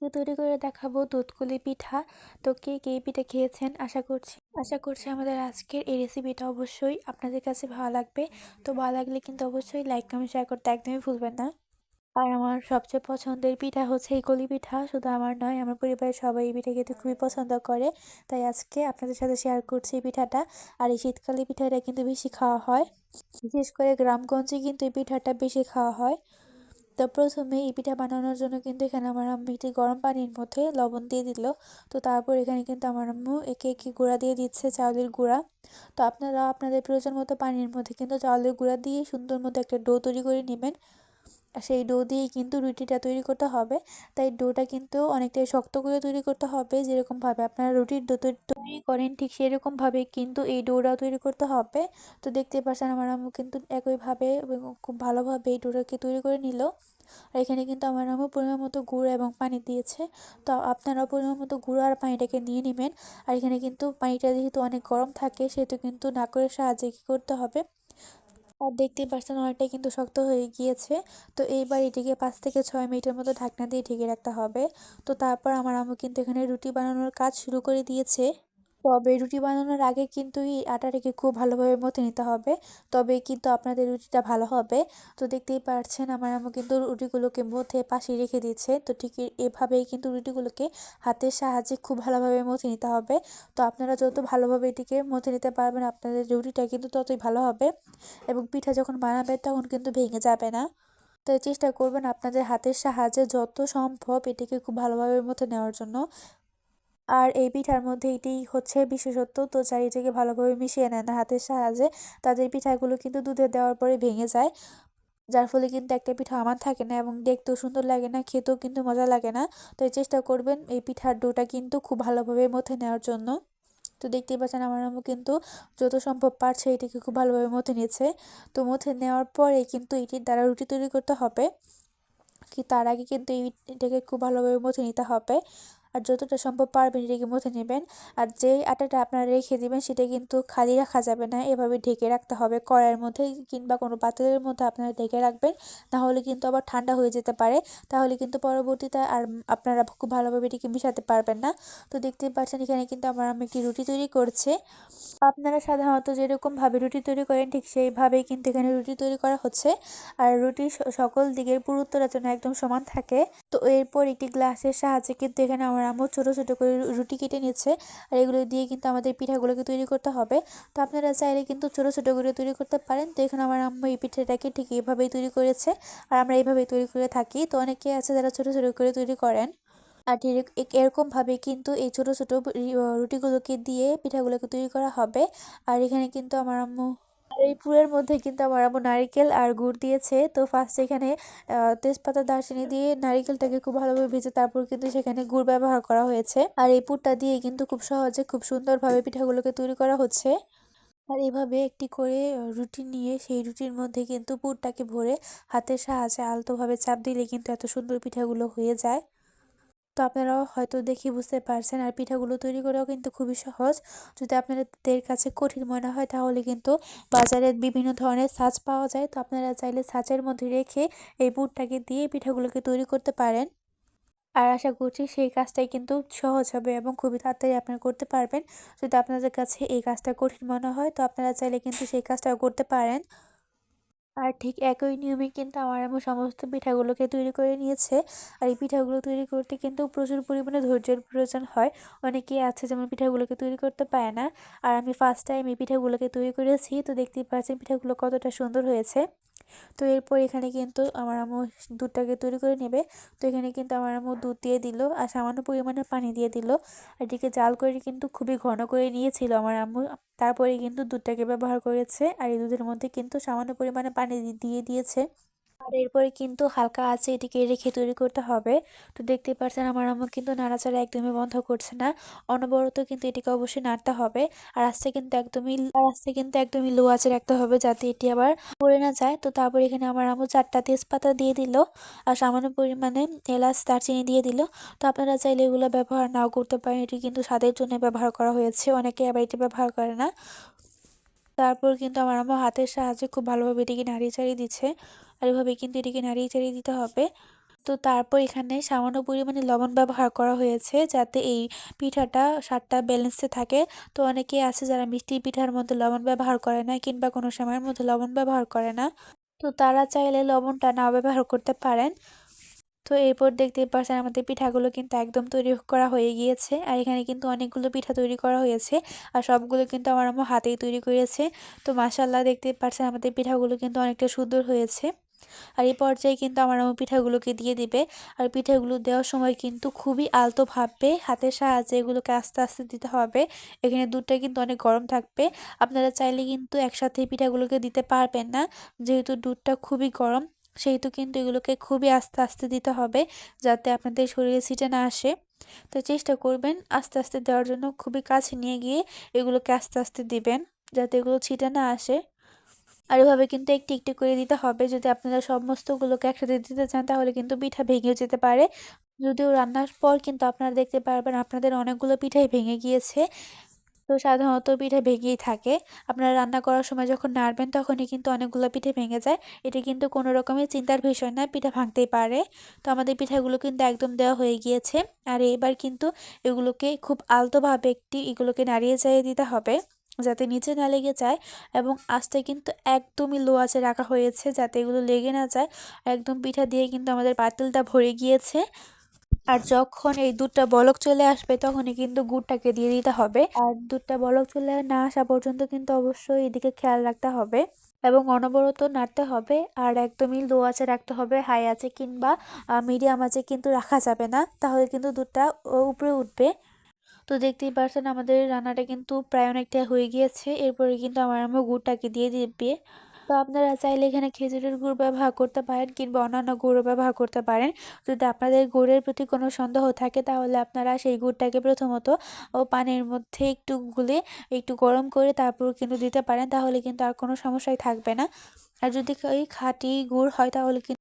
আজকে তৈরি করে দেখাবো দুধকুলি পিঠা। তো কে কে পিঠা খেয়েছেন আশা করছি? আশা করছি আমাদের আজকের এই রেসিপিটা অবশ্যই আপনাদের কাছে ভালো লাগবে। তো ভালো লাগলে কিন্তু অবশ্যই লাইক কমেন্ট শেয়ার করতে একদমই ভুলবেন না। আর আমার সবচেয়ে পছন্দের পিঠা হচ্ছে এই কলি পিঠা। শুধু আমার নয়, আমার পরিবারের সবাই এই পিঠা খেতে খুবই পছন্দ করে। তাই আজকে আপনাদের সাথে শেয়ার করছি এই পিঠাটা। আর এই শীতকালে পিঠাটা কিন্তু বেশি খাওয়া হয়। বিশেষ করে গ্রামগঞ্জে কিন্তু এই পিঠাটা বেশি খাওয়া হয়। তো প্রথমে এই পিঠা বানানোর জন্য কিন্তু এখানে আমার আম্মু একটি গরম পানির মধ্যে লবণ দিয়ে দিল। তো তারপর এখানে কিন্তু আমার আম্মু একে একে গুঁড়া দিয়ে দিচ্ছে চাউলের গুঁড়া। তো আপনারা আপনাদের প্রয়োজন মতো পানির মধ্যে কিন্তু চাউলের গুঁড়া দিয়ে সুন্দর মতো একটা ডো তৈরি করে নেবেন। সেই ডো দিয়েই কিন্তু রুটিটা তৈরি করতে হবে। তাই ডোটা কিন্তু অনেকটাই শক্ত করে তৈরি করতে হবে, যেরকমভাবে আপনারা রুটির ডো তৈরি করেন, ঠিক সেরকমভাবে কিন্তু এই ডোটাও তৈরি করতে হবে। তো দেখতে পাচ্ছেন আমার আম্মু কিন্তু একইভাবে খুব ভালোভাবে এই ডোটাকে তৈরি করে নিল। আর এখানে কিন্তু আমার আম্মু পরিমাণ মতো গুঁড়ো এবং পানি দিয়েছে। তো আপনারাও পরিমাণ মতো গুঁড়ো আর পানিটাকে নিয়ে নেবেন। আর এখানে কিন্তু পানিটা যেহেতু অনেক গরম থাকে, সেহেতু কিন্তু নাকরের সাহায্যে কী করতে হবে? আর দেখতেই পাচ্ছেন অনেকটাই কিন্তু শক্ত হয়ে গিয়েছে। তো এইবার এটিকে পাঁচ থেকে ছয় মিনিটের মতো ঢাকনা দিয়ে ঢেকে রাখতে হবে। তো তারপর আমার আম্মু কিন্তু এখানে রুটি বানানোর কাজ শুরু করে দিয়েছে। তবে রুটি বানানোর আগে কিন্তু এই আটাটাকে খুব ভালোভাবে মথে নিতে হবে। তবে কিন্তু আপনাদের রুটিটা ভালো হবে। তো দেখতেই পারছেন আমার আম্মু কিন্তু রুটিগুলোকে মধ্যে পাশে রেখে দিচ্ছে তো ঠিক এভাবেই কিন্তু রুটিগুলোকে হাতের সাহায্যে খুব ভালোভাবে মথে নিতে হবে। তো আপনারা যত ভালোভাবে এটিকে মথে নিতে পারবেন, আপনাদের রুটিটা কিন্তু ততই ভালো হবে। এবং পিঠা যখন বানাবে তখন কিন্তু ভেঙে যাবে না। তো চেষ্টা করবেন আপনাদের হাতের সাহায্যে যত সম্ভব এটিকে খুব ভালোভাবে মধ্যে নেওয়ার জন্য। আর এই পিঠার মধ্যে এটি হচ্ছে বিশেষত্ব। তো চারিদিকে ভালোভাবে মিশিয়ে নেন হাতের সাহায্যে। তাদের পিঠাগুলো কিন্তু দুধে দেওয়ার পরে ভেঙে যায়। যার ফলে কিন্তু একটা পিঠা আমার থাকে না এবং দেখতেও সুন্দর লাগে না, খেতেও কিন্তু মজা লাগে না। তো চেষ্টা করবেন এই পিঠার ডোটা কিন্তু খুব ভালোভাবে মথে নেওয়ার জন্য। তো দেখতেই পাচ্ছেন আমার আম্মু কিন্তু যত সম্ভব পারছে এটিকে খুব ভালোভাবে মথে নিয়েছে তো মথে নেওয়ার পরে কিন্তু এটির দ্বারা রুটি তৈরি করতে হবে। কি তার আগে কিন্তু এটাকে খুব ভালোভাবে মথে নিতে হবে। আর যতটা সম্ভব পারবেন এটাকে মধ্যে নেবেন। আর যেই আটাটা আপনারা রেখে দিবেন, সেটা কিন্তু খালি রাখা যাবে না। এভাবে ঢেকে রাখতে হবে কড়াইয়ের মধ্যে কিংবা কোনো পাত্রের মধ্যে আপনারা ঢেকে রাখবেন। নাহলে কিন্তু আবার ঠান্ডা হয়ে যেতে পারে। তাহলে কিন্তু পরবর্তীতে আর আপনারা খুব ভালোভাবে এটিকে মিশাতে পারবেন না। তো দেখতেই পাচ্ছেন, এখানে কিন্তু আমার আমি একটি রুটি তৈরি করছে। আপনারা সাধারণত যেরকমভাবে রুটি তৈরি করেন, ঠিক সেইভাবেই কিন্তু এখানে রুটি তৈরি করা হচ্ছে। আর রুটি সকল দিকের পুরুত্বরা যেন একদম সমান থাকে। তো এরপর একটি গ্লাসের সাহায্যে কিন্তু এখানে আমার আম্মু ছোটো ছোটো করে রুটি কেটে নিচ্ছে আর এগুলো দিয়ে কিন্তু আমাদের পিঠাগুলোকে তৈরি করতে হবে। তো আপনারা চাইলে কিন্তু ছোটো ছোটো করে তৈরি করতে পারেন। তো এখানে আমার আম্মু এই পিঠাটাকে ঠিক এইভাবেই তৈরি করেছে আর আমরা এইভাবেই তৈরি করে থাকি। তো অনেকে আছে যারা ছোটো ছোটো করে তৈরি করেন। আর ঠিক এরকমভাবে কিন্তু এই ছোটো ছোটো রুটিগুলোকে দিয়ে পিঠাগুলোকে তৈরি করা হবে। আর এখানে কিন্তু আমার আম্মু এই পুরের মধ্যে কিন্তু আমার আম্মু নারিকেল আর গুড় দিয়েছে। তো ফার্স্ট এখানে তেজপাতা, দারচিনি দিয়ে নারিকেলটাকে খুব ভালোভাবে ভেজে তারপর কিন্তু সেখানে গুড় ব্যবহার করা হয়েছে। আর এই পুরটা দিয়ে কিন্তু খুব সহজে খুব সুন্দরভাবে পিঠাগুলোকে তৈরি করা হচ্ছে। আর এভাবে একটি করে রুটি নিয়ে সেই রুটির মধ্যে কিন্তু পুরটাকে ভরে হাতের সাহায্যে আলতোভাবে চাপ দিলে কিন্তু এত সুন্দর পিঠাগুলো হয়ে যায়। তো আপনারাও হয়তো দেখি বুঝতে পারছেন আর পিঠাগুলো তৈরি করাও কিন্তু খুবই সহজ। যদি আপনাদের কাছে কঠিন মনে হয় তাহলে কিন্তু বাজারে বিভিন্ন ধরনের সাজ পাওয়া যায়। তো আপনারা চাইলে সাজের মধ্যে রেখে এই বুটটাকে দিয়ে পিঠাগুলোকে তৈরি করতে পারেন। আর আশা করছি সেই কাজটাই কিন্তু সহজ হবে এবং খুবই তাড়াতাড়ি আপনারা করতে পারবেন। যদি আপনাদের কাছে এই কাজটা কঠিন মনে হয় তো আপনারা চাইলে কিন্তু সেই কাজটাও করতে পারেন। আর ঠিক একই নিয়মে কিন্তু আমার আম্মু সমস্ত পিঠাগুলোকে তৈরি করে নিয়েছে। আর এই পিঠাগুলো তৈরি করতে কিন্তু প্রচুর পরিমাণে ধৈর্যের প্রয়োজন হয়। অনেকেই আছে যেমন পিঠাগুলোকে তৈরি করতে পারে না। আর আমি ফার্স্ট টাইম এই পিঠাগুলোকে তৈরি করেছি, তো দেখতেই পাচ্ছেন পিঠাগুলো কতটা সুন্দর হয়েছে। তো এরপর এখানে কিন্তু আমার আম্মু দুধটাকে তৈরি করে নেবে। তো এখানে কিন্তু আমার আম্মু দুধ দিয়ে দিল আর সামান্য পরিমাণে পানি দিয়ে দিল। আর এটিকে জাল করে কিন্তু খুবই ঘন করে নিয়েছিল আমার আম্মু। তারপরে কিন্তু দুধটাকে ব্যবহার করেছে আর এই দুধের মধ্যে কিন্তু সামান্য পরিমাণে পানি দিয়ে দিয়েছে। আর এরপরে কিন্তু হালকা আছে এটিকে রেখে তৈরি করতে হবে। তো দেখতে পাচ্ছেন আমার আম্মু কিন্তু নাড়াচাড়া একদমই বন্ধ করছে না। অনবরত কিন্তু এটিকে অবশ্যই নাড়তে হবে। আর আস্তে কিন্তু একদমই আস্তে কিন্তু একদমই লো আঁচে রাখতে হবে যাতে এটি আবার পড়ে না যায়। তো তারপর এখানে আমার আম্মু চারটা তেজপাতা দিয়ে দিল আর সামান্য পরিমাণে এলাচ, দারচিনি দিয়ে দিল। তো আপনারা চাইলে এগুলো ব্যবহার নাও করতে পারেন। এটি কিন্তু স্বাদের জন্য ব্যবহার করা হয়েছে। অনেকে আবার এটি ব্যবহার করে না। তারপর কিন্তু আমার আম্মু হাতের সাহায্যে খুব ভালোভাবে এটিকে নাড়িয়ে চাড়িয়ে দিচ্ছে। আর এভাবে কিন্তু এটিকে নাড়িয়ে চাড়িয়ে দিতে হবে। তো তারপর এখানে সামান্য পরিমাণে লবণ ব্যবহার করা হয়েছে যাতে এই পিঠাটা স্বাদটা ব্যালেন্সে থাকে। তো অনেকেই আছে যারা মিষ্টি পিঠার মধ্যে লবণ ব্যবহার করে না কিংবা কোনো সময়ের মধ্যে লবণ ব্যবহার করে না। তো তারা চাইলে লবণটা না ব্যবহার করতে পারেন। তো এরপর দেখতে পাচ্ছেন আমাদের পিঠাগুলো কিন্তু একদম তৈরি করা হয়ে গিয়েছে। আর এখানে কিন্তু অনেকগুলো পিঠা তৈরি করা হয়েছে। আর সবগুলো কিন্তু আমার আমার হাতেই তৈরি করেছে। তো মাসাল্লাহ দেখতে পাচ্ছেন আমাদের পিঠাগুলো কিন্তু অনেকটা সুন্দর হয়েছে। আর এই পর্যায়ে কিন্তু আমার আম্মু পিঠাগুলোকে দিয়ে দিবে। আর পিঠাগুলো দেওয়ার সময় কিন্তু খুবই আলতোভাবে হাতের সাহায্যে এগুলোকে আস্তে আস্তে দিতে হবে। এখানে দুধটা কিন্তু অনেক গরম থাকবে। আপনারা চাইলে কিন্তু একসাথে পিঠাগুলোকে দিতে পারবেন না। যেহেতু দুধটা খুবই গরম, সেহেতু কিন্তু এগুলোকে খুবই আস্তে আস্তে দিতে হবে যাতে আপনাদের শরীরে ছিটে না আসে। তো চেষ্টা করবেন আস্তে আস্তে দেওয়ার জন্য। খুবই কাছে নিয়ে গিয়ে এগুলোকে আস্তে আস্তে দিবেন যাতে এগুলো ছিটে না আসে। আর এভাবে কিন্তু একটু একটু করে দিতে হবে। যদি আপনারা সমস্তগুলোকে একসাথে দিতে চান, তাহলে কিন্তু পিঠা ভেঙেও যেতে পারে। যদিও রান্নার পর কিন্তু আপনারা দেখতে পারবেন, আপনাদের অনেকগুলো পিঠাই ভেঙে গিয়েছে। তো সাধারণত পিঠে ভেঙেই থাকে। আপনারা রান্না করার সময় যখন নাড়বেন, তখনই কিন্তু অনেকগুলো পিঠে ভেঙে যায়। এটা কিন্তু কোনো রকমের চিন্তার বিষয় না, পিঠা ভাঙতেই পারে। তো আমাদের পিঠাগুলো কিন্তু একদম দেওয়া হয়ে গিয়েছে। আর এবার কিন্তু এগুলোকে খুব আলতোভাবে একটি, এগুলোকে নাড়িয়ে চাইয়ে দিতে হবে। যাতে নিচে না লেগে যায় এবং আঁচটা কিন্তু একদমই লো আঁচে রাখা হয়েছে যাতে এগুলো লেগে না যায়। একদম পিঠা দিয়ে কিন্তু আমাদের পাতিলটা ভরে গিয়েছে। আর যখন এই দুধটা বলক চলে আসবে তখনই কিন্তু গুড়টাকে দিয়ে দিতে হবে। আর দুধটা বলক চলে না আসা পর্যন্ত কিন্তু অবশ্যই এদিকে খেয়াল রাখতে হবে এবং অনবরত নাড়তে হবে। আর একদমই লো আঁচে রাখতে হবে হাই আছে কিংবা মিডিয়াম আছে কিন্তু রাখা যাবে না। তাহলে কিন্তু দুধটা উপরে উঠবে। তো দেখতেই পারছেন আমাদের রান্নাটা কিন্তু প্রায় অনেকটা হয়ে গিয়েছে। এরপরে কিন্তু আমার আম্মু গুড়টাকে দিয়ে দিবে। তো আপনারা চাইলে এখানে খেজুরের গুড় ব্যবহার করতে পারেন কিংবা অন্যান্য গুঁড়ো ব্যবহার করতে পারেন। যদি আপনাদের গুড়ের প্রতি কোনো সন্দেহ থাকে তাহলে আপনারা সেই গুড়টাকে প্রথমত ও পানির মধ্যে একটু গুলে একটু গরম করে তারপর কিন্তু দিতে পারেন। তাহলে কিন্তু আর কোনো সমস্যাই থাকবে না। আর যদি ওই খাঁটি গুড় হয় তাহলে কিন্তু